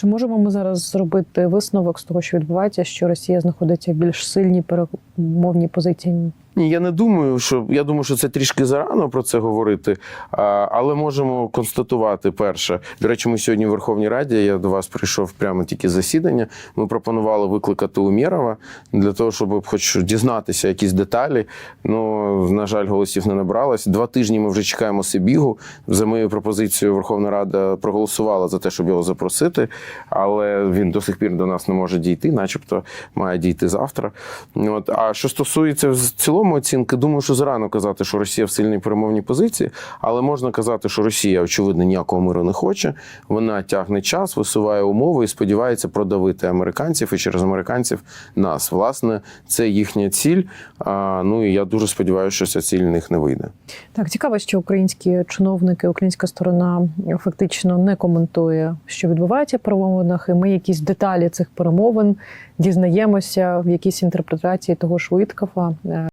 Чи можемо ми зараз зробити висновок з того, що відбувається, що Росія знаходиться в більш сильній перемовній позиції? Ні, я не думаю, що я думаю, що це трішки зарано про це говорити. Але можемо констатувати перше. До речі, ми сьогодні в Верховній Раді. Я до вас прийшов прямо тільки засідання. Ми пропонували викликати Умєрова для того, щоб хоч дізнатися якісь деталі. Ну на жаль, голосів не набралось. Два тижні ми вже чекаємо Сибігу. За моєю пропозицією Верховна Рада проголосувала за те, щоб його запросити, але він до сих пір до нас не може дійти, начебто має дійти завтра. От а що стосується в цілому оцінки, думаю, що зарано казати, що Росія в сильній перемовній позиції, але можна казати, що Росія, очевидно, ніякого миру не хоче. Вона тягне час, висуває умови і сподівається продавити американців і через американців нас. Власне, це їхня ціль. А, ну і я дуже сподіваюся, що ця ціль в них не вийде. Так, цікаво, що українські чиновники, українська сторона фактично не коментує, що відбувається в перемовинах, і ми якісь деталі цих перемовин дізнаємося в якійсь інтерпретації того ж